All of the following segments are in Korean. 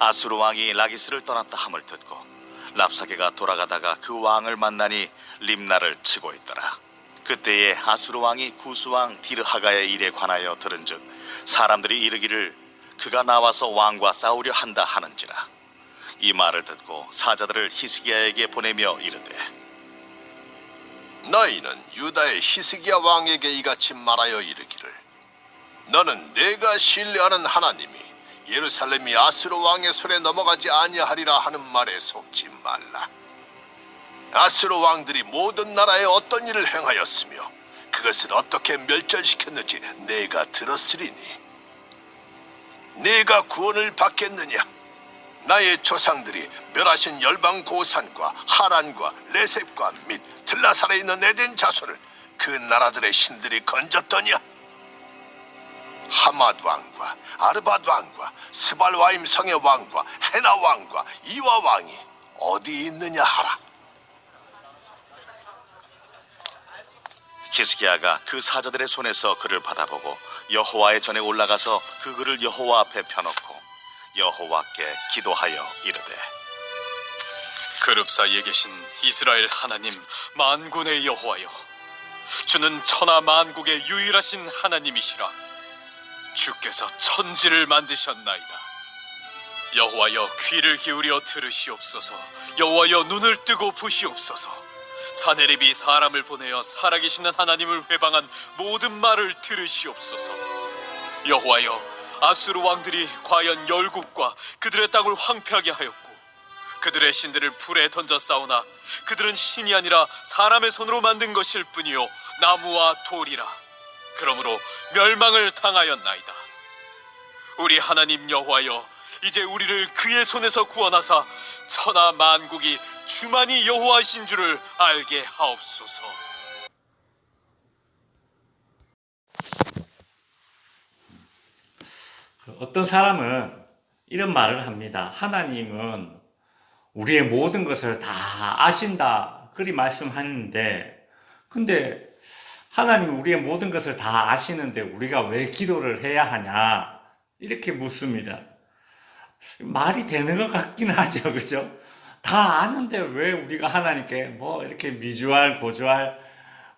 아수르 왕이 라기스를 떠났다 함을 듣고 랍사게가 돌아가다가 그 왕을 만나니 림나를 치고 있더라. 그때에 아수르 왕이 구스 왕 디르하가의 일에 관하여 들은즉 사람들이 이르기를 그가 나와서 왕과 싸우려 한다 하는지라. 이 말을 듣고 사자들을 히스기야에게 보내며 이르되 너희는 유다의 히스기야 왕에게 이같이 말하여 이르기를 너는 내가 신뢰하는 하나님이 예루살렘이 아스르 왕의 손에 넘어가지 아니하리라 하는 말에 속지 말라. 아스르 왕들이 모든 나라에 어떤 일을 행하였으며 그것을 어떻게 멸절시켰는지 내가 들었으리니. 내가 구원을 받겠느냐? 나의 조상들이 멸하신 열방 고산과 하란과 레셉과 및 들라살에 있는 에덴 자손을 그 나라들의 신들이 건졌더냐? 하마드 왕과 아르바드 왕과 스발와임 성의 왕과 헤나 왕과 이와 왕이 어디 있느냐 하라. 히스기야가 그 사자들의 손에서 그를 받아보고 여호와의 전에 올라가서 그 글을 여호와 앞에 펴놓고 여호와께 기도하여 이르되 그룹 사이에 계신 이스라엘 하나님 만군의 여호와여 주는 천하 만국의 유일하신 하나님이시라 주께서 천지를 만드셨나이다. 여호와여 귀를 기울여 들으시옵소서. 여호와여 눈을 뜨고 보시옵소서. 사내립이 사람을 보내어 살아계시는 하나님을 회방한 모든 말을 들으시옵소서. 여호와여 아수르 왕들이 과연 열국과 그들의 땅을 황폐하게 하였고 그들의 신들을 불에 던져 싸우나 그들은 신이 아니라 사람의 손으로 만든 것일 뿐이요 나무와 돌이라 그러므로 멸망을 당하였나이다 우리 하나님 여호와여 이제 우리를 그의 손에서 구원하사 천하 만국이 주만이 여호와이신 줄을 알게 하옵소서 그 어떤 사람은 이런 말을 합니다. 하나님은 우리의 모든 것을 다 아신다. 그리 말씀하는데, 근데 하나님 우리의 모든 것을 다 아시는데 우리가 왜 기도를 해야 하냐? 이렇게 묻습니다. 말이 되는 것 같긴 하죠. 그죠? 다 아는데 왜 우리가 하나님께 뭐 이렇게 미주알, 고주알,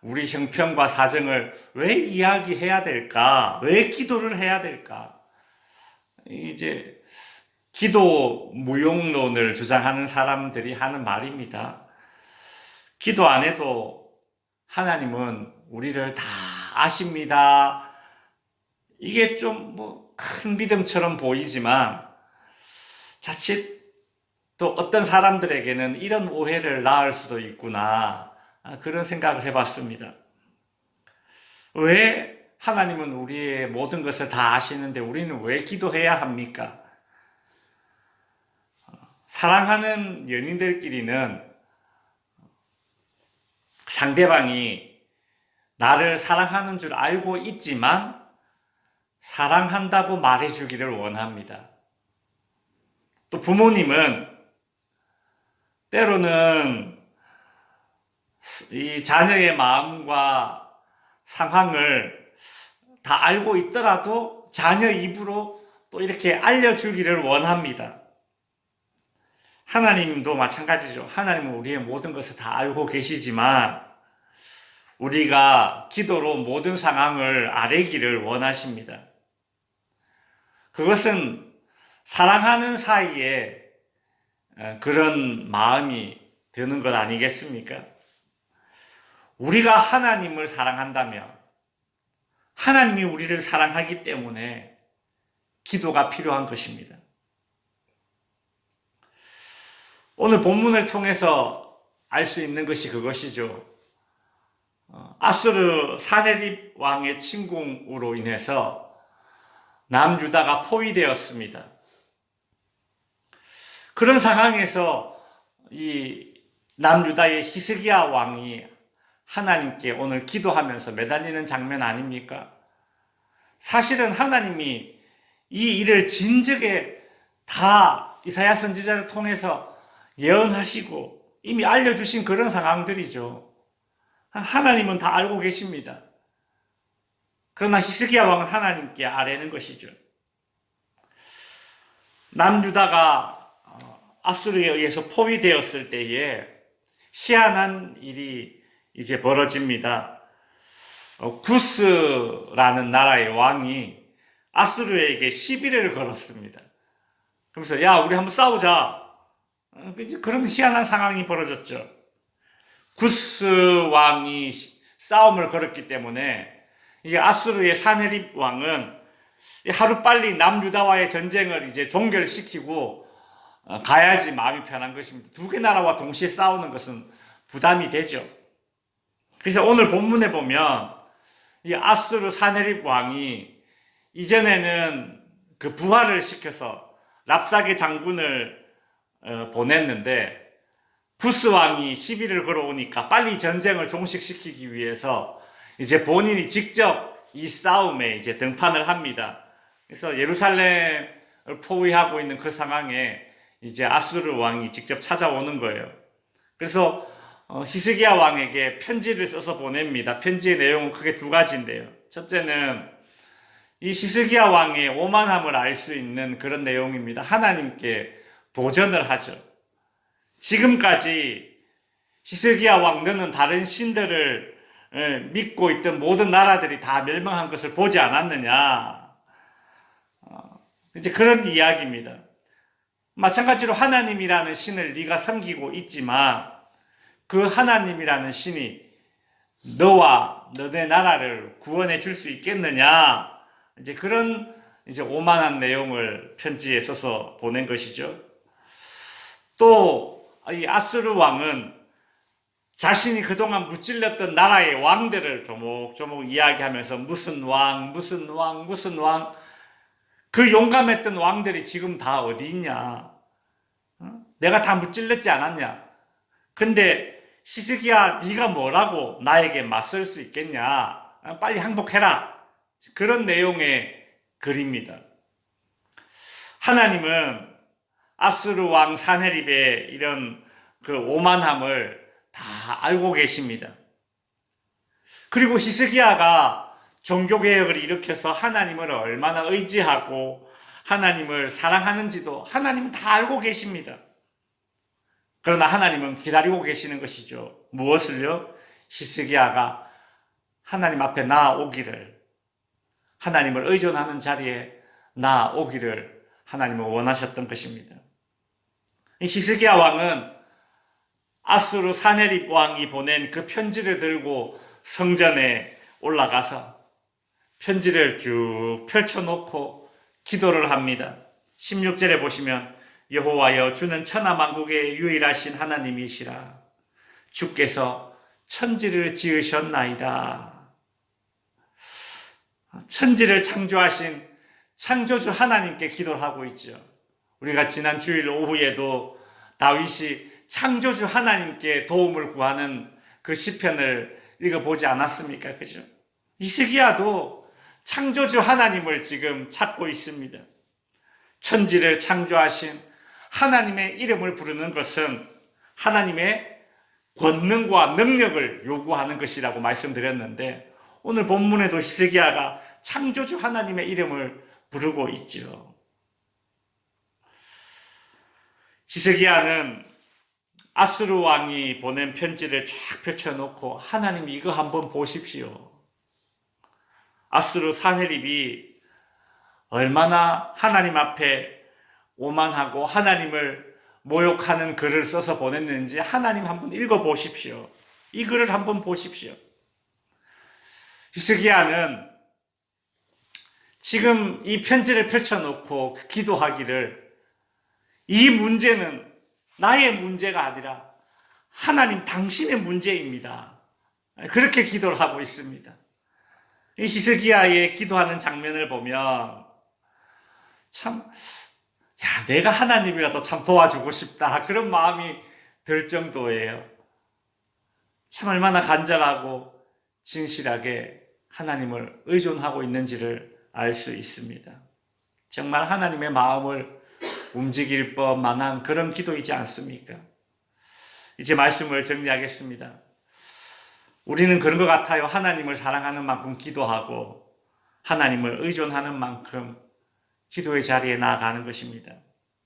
우리 형편과 사정을 왜 이야기해야 될까? 왜 기도를 해야 될까? 이제 기도 무용론을 주장하는 사람들이 하는 말입니다. 기도 안 해도 하나님은 우리를 다 아십니다. 이게 좀 뭐 큰 믿음처럼 보이지만 자칫 또 어떤 사람들에게는 이런 오해를 낳을 수도 있구나. 아, 그런 생각을 해봤습니다. 왜 하나님은 우리의 모든 것을 다 아시는데 우리는 왜 기도해야 합니까? 사랑하는 연인들끼리는 상대방이 나를 사랑하는 줄 알고 있지만 사랑한다고 말해주기를 원합니다. 또 부모님은 때로는 이 자녀의 마음과 상황을 다 알고 있더라도 자녀 입으로 또 이렇게 알려주기를 원합니다. 하나님도 마찬가지죠. 하나님은 우리의 모든 것을 다 알고 계시지만 우리가 기도로 모든 상황을 아뢰기를 원하십니다. 그것은 사랑하는 사이에 그런 마음이 드는 것 아니겠습니까? 우리가 하나님을 사랑한다면 하나님이 우리를 사랑하기 때문에 기도가 필요한 것입니다. 오늘 본문을 통해서 알 수 있는 것이 그것이죠. 어, 아수르 사네립 왕의 침공으로 인해서 남유다가 포위되었습니다. 그런 상황에서 이 남유다의 히스기야 왕이 하나님께 오늘 기도하면서 매달리는 장면 아닙니까? 사실은 하나님이 이 일을 진즉에 다 이사야 선지자를 통해서 예언하시고 이미 알려주신 그런 상황들이죠. 하나님은 다 알고 계십니다. 그러나 히스기야 왕은 하나님께 아뢰는 것이죠. 남유다가 어, 아수르에 의해서 포위되었을 때에 희한한 일이 이제 벌어집니다. 어, 구스라는 나라의 왕이 아수르에게 시비를 걸었습니다. 그러면서 야 우리 한번 싸우자. 어, 그런 희한한 상황이 벌어졌죠. 구스 왕이 시- 싸움을 걸었기 때문에 이게 아수르의 사네립 왕은 하루 빨리 남유다와의 전쟁을 이제 종결시키고 어, 가야지 마음이 편한 것입니다. 두 개 나라와 동시에 싸우는 것은 부담이 되죠. 그래서 오늘 본문에 보면 이 아수르 사네립 왕이 이전에는 그 부활을 시켜서 랍사게 장군을 어, 보냈는데 구스 왕이 시비를 걸어오니까 빨리 전쟁을 종식시키기 위해서 이제 본인이 직접 이 싸움에 이제 등판을 합니다. 그래서 예루살렘을 포위하고 있는 그 상황에 이제 아수르 왕이 직접 찾아오는 거예요. 그래서 어, 히스기야 왕에게 편지를 써서 보냅니다. 편지의 내용은 크게 두 가지인데요. 첫째는 이 히스기야 왕의 오만함을 알 수 있는 그런 내용입니다. 하나님께 도전을 하죠. 지금까지 히스기야 왕 너는 다른 신들을 예, 믿고 있던 모든 나라들이 다 멸망한 것을 보지 않았느냐. 어, 이제 그런 이야기입니다. 마찬가지로 하나님이라는 신을 네가 섬기고 있지만 그 하나님이라는 신이 너와 너네 나라를 구원해 줄 수 있겠느냐. 이제 그런 이제 오만한 내용을 편지에 써서 보낸 것이죠. 또 이 아스르 왕은 자신이 그동안 무찔렸던 나라의 왕들을 조목조목 이야기하면서 무슨 왕, 무슨 왕, 무슨 왕, 그 용감했던 왕들이 지금 다 어디 있냐? 어? 내가 다 무찔렸지 않았냐? 근데 히스기야 네가 뭐라고 나에게 맞설 수 있겠냐? 어, 빨리 항복해라. 그런 내용의 글입니다. 하나님은 아수르 왕 사네립의 이런 그 오만함을 다 알고 계십니다. 그리고 히스기야가 종교 개혁을 일으켜서 하나님을 얼마나 의지하고 하나님을 사랑하는지도 하나님은 다 알고 계십니다. 그러나 하나님은 기다리고 계시는 것이죠. 무엇을요? 히스기야가 하나님 앞에 나오기를 하나님을 의존하는 자리에 나오기를 하나님은 원하셨던 것입니다. 이 히스기야 왕은 아수르 사네립 왕이 보낸 그 편지를 들고 성전에 올라가서 편지를 쭉 펼쳐놓고 기도를 합니다. 16절에 보시면 여호와여 주는 천하 만국의 유일하신 하나님이시라 주께서 천지를 지으셨나이다. 천지를 창조하신 창조주 하나님께 기도를 하고 있죠. 우리가 지난 주일 오후에도 다윗이 창조주 하나님께 도움을 구하는 그 시편을 읽어보지 않았습니까? 그죠? 이스기야도 창조주 하나님을 지금 찾고 있습니다. 천지를 창조하신 하나님의 이름을 부르는 것은 하나님의 권능과 능력을 요구하는 것이라고 말씀드렸는데 오늘 본문에도 히스기야가 창조주 하나님의 이름을 부르고 있죠. 히스기야는 아스르 왕이 보낸 편지를 쫙 펼쳐놓고 하나님 이거 한번 보십시오. 아스르 사네립이 얼마나 하나님 앞에 오만하고 하나님을 모욕하는 글을 써서 보냈는지 하나님 한번 읽어 보십시오. 이 글을 한번 보십시오. 히스기야는 지금 이 편지를 펼쳐놓고 기도하기를 이 문제는 나의 문제가 아니라 하나님 당신의 문제입니다. 그렇게 기도를 하고 있습니다. 이 히스기야의 기도하는 장면을 보면 참, 야, 내가 하나님이라도 참 도와주고 싶다. 그런 마음이 들 정도예요. 참 얼마나 간절하고 진실하게 하나님을 의존하고 있는지를 알 수 있습니다. 정말 하나님의 마음을 움직일 법만한 그런 기도이지 않습니까? 이제 말씀을 정리하겠습니다. 우리는 그런 것 같아요. 하나님을 사랑하는 만큼 기도하고 하나님을 의존하는 만큼 기도의 자리에 나아가는 것입니다.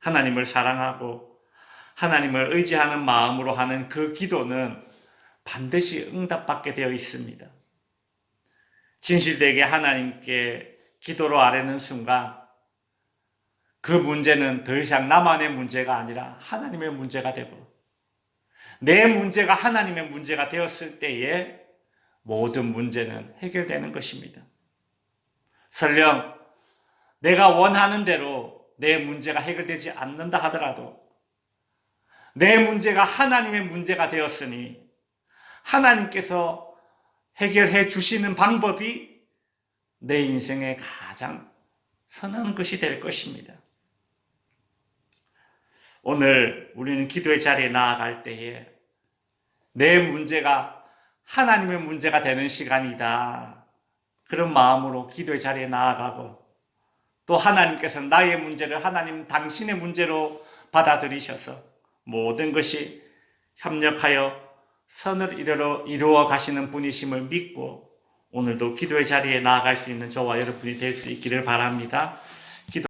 하나님을 사랑하고 하나님을 의지하는 마음으로 하는 그 기도는 반드시 응답받게 되어 있습니다. 진실되게 하나님께 기도로 아뢰는 순간 그 문제는 더 이상 나만의 문제가 아니라 하나님의 문제가 되고 내 문제가 하나님의 문제가 되었을 때에 모든 문제는 해결되는 것입니다. 설령 내가 원하는 대로 내 문제가 해결되지 않는다 하더라도 내 문제가 하나님의 문제가 되었으니 하나님께서 해결해 주시는 방법이 내 인생의 가장 선한 것이 될 것입니다. 오늘 우리는 기도의 자리에 나아갈 때에 내 문제가 하나님의 문제가 되는 시간이다. 그런 마음으로 기도의 자리에 나아가고 또 하나님께서 나의 문제를 하나님 당신의 문제로 받아들이셔서 모든 것이 협력하여 선을 이루어, 이루어 가시는 분이심을 믿고 오늘도 기도의 자리에 나아갈 수 있는 저와 여러분이 될 수 있기를 바랍니다.